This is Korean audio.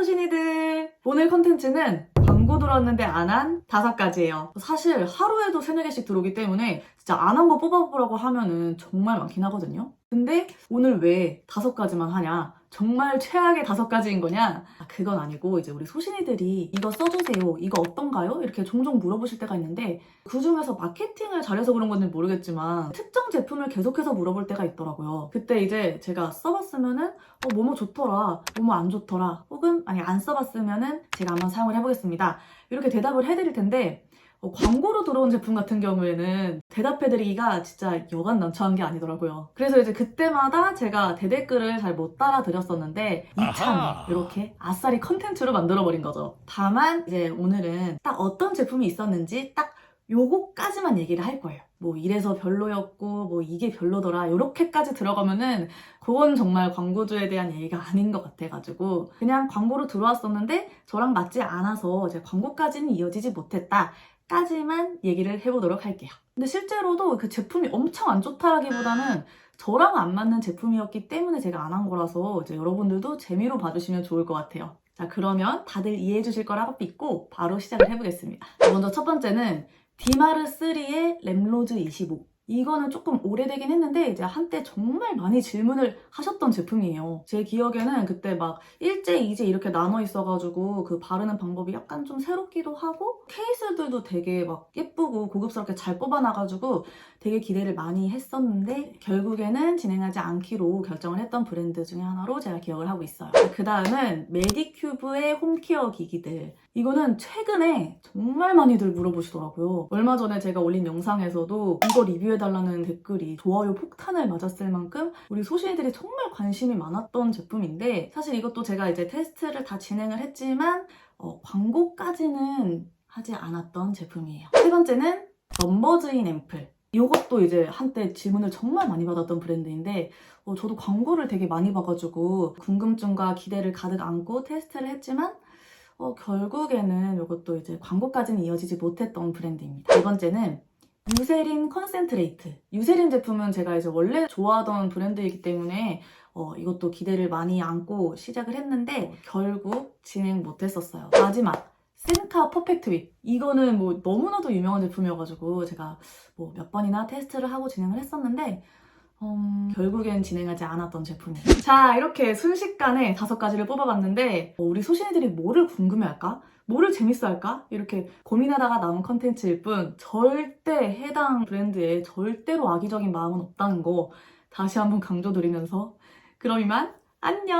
소신이들! 오늘 컨텐츠는 광고 들었는데 안 한 다섯 가지예요. 사실 하루에도 세네 개씩 들어오기 때문에 진짜 안 한 거 뽑아보라고 하면은 정말 많긴 하거든요. 근데 오늘 왜 다섯 가지만 하냐? 정말 최악의 다섯 가지인 거냐? 아, 그건 아니고 이제 우리 소신이들이 이거 써주세요. 이거 어떤가요? 이렇게 종종 물어보실 때가 있는데 그 중에서 마케팅을 잘해서 그런 건지 모르겠지만 특정 제품을 계속해서 물어볼 때가 있더라고요. 그때 이제 제가 써봤으면은 어, 뭐뭐 좋더라, 뭐뭐 안 좋더라, 혹은 아니 안 써봤으면은 제가 한번 사용을 해보겠습니다. 이렇게 대답을 해드릴 텐데 어, 광고로 들어온 제품 같은 경우에는 대답해드리기가 진짜 여간 난처한 게 아니더라고요. 그래서 이제 그때마다 제가 대댓글을 잘 못 따라 드렸었는데 이참에 아하. 이렇게 아싸리 컨텐츠로 만들어버린 거죠. 다만 이제 오늘은 딱 어떤 제품이 있었는지 딱 요거까지만 얘기를 할 거예요. 뭐 이래서 별로였고 뭐 이게 별로더라 요렇게까지 들어가면은 그건 정말 광고주에 대한 얘기가 아닌 것 같아가지고 그냥 광고로 들어왔었는데 저랑 맞지 않아서 이제 광고까지는 이어지지 못했다. 까지만 얘기를 해보도록 할게요. 근데 실제로도 그 제품이 엄청 안 좋다라기보다는 저랑 안 맞는 제품이었기 때문에 제가 안 한 거라서 이제 여러분들도 재미로 봐주시면 좋을 것 같아요. 자, 그러면 다들 이해해 주실 거라고 믿고 바로 시작을 해보겠습니다. 먼저 첫 번째는 디마르3의 램로즈 25. 이거는 조금 오래되긴 했는데 이제 한때 정말 많이 질문을 하셨던 제품이에요. 제 기억에는 그때 막 일제, 이제 이렇게 나눠 있어가지고 그 바르는 방법이 약간 좀 새롭기도 하고 케이스들도 되게 막 예쁘고 고급스럽게 잘 뽑아놔가지고 되게 기대를 많이 했었는데 결국에는 진행하지 않기로 결정을 했던 브랜드 중에 하나로 제가 기억을 하고 있어요. 그 다음은 메디큐브의 홈케어 기기들. 이거는 최근에 정말 많이들 물어보시더라고요. 얼마 전에 제가 올린 영상에서도 이거 리뷰해 달라는 댓글이 좋아요 폭탄을 맞았을 만큼 우리 소신이들이 정말 관심이 많았던 제품인데 사실 이것도 제가 이제 테스트를 다 진행을 했지만 어, 광고까지는 하지 않았던 제품이에요. 세 번째는 넘버즈인 앰플. 이것도 이제 한때 질문을 정말 많이 받았던 브랜드인데 어, 저도 광고를 되게 많이 봐가지고 궁금증과 기대를 가득 안고 테스트를 했지만 어, 결국에는 이것도 이제 광고까지는 이어지지 못했던 브랜드입니다. 네 번째는 유세린 컨센트레이트. 유세린 제품은 제가 이제 원래 좋아하던 브랜드이기 때문에 어, 이것도 기대를 많이 안고 시작을 했는데 결국 진행 못했었어요. 마지막 센카 퍼펙트 윗. 이거는 뭐 너무나도 유명한 제품이어가지고 제가 뭐 몇 번이나 테스트를 하고 진행을 했었는데 음, 결국엔 진행하지 않았던 제품이에요. 자, 이렇게 순식간에 다섯 가지를 뽑아봤는데 어, 우리 소신이들이 뭐를 궁금해할까? 뭐를 재밌어 할까? 이렇게 고민하다가 나온 컨텐츠일 뿐 절대 해당 브랜드에 절대로 악의적인 마음은 없다는 거 다시 한번 강조드리면서 그럼 이만 안녕!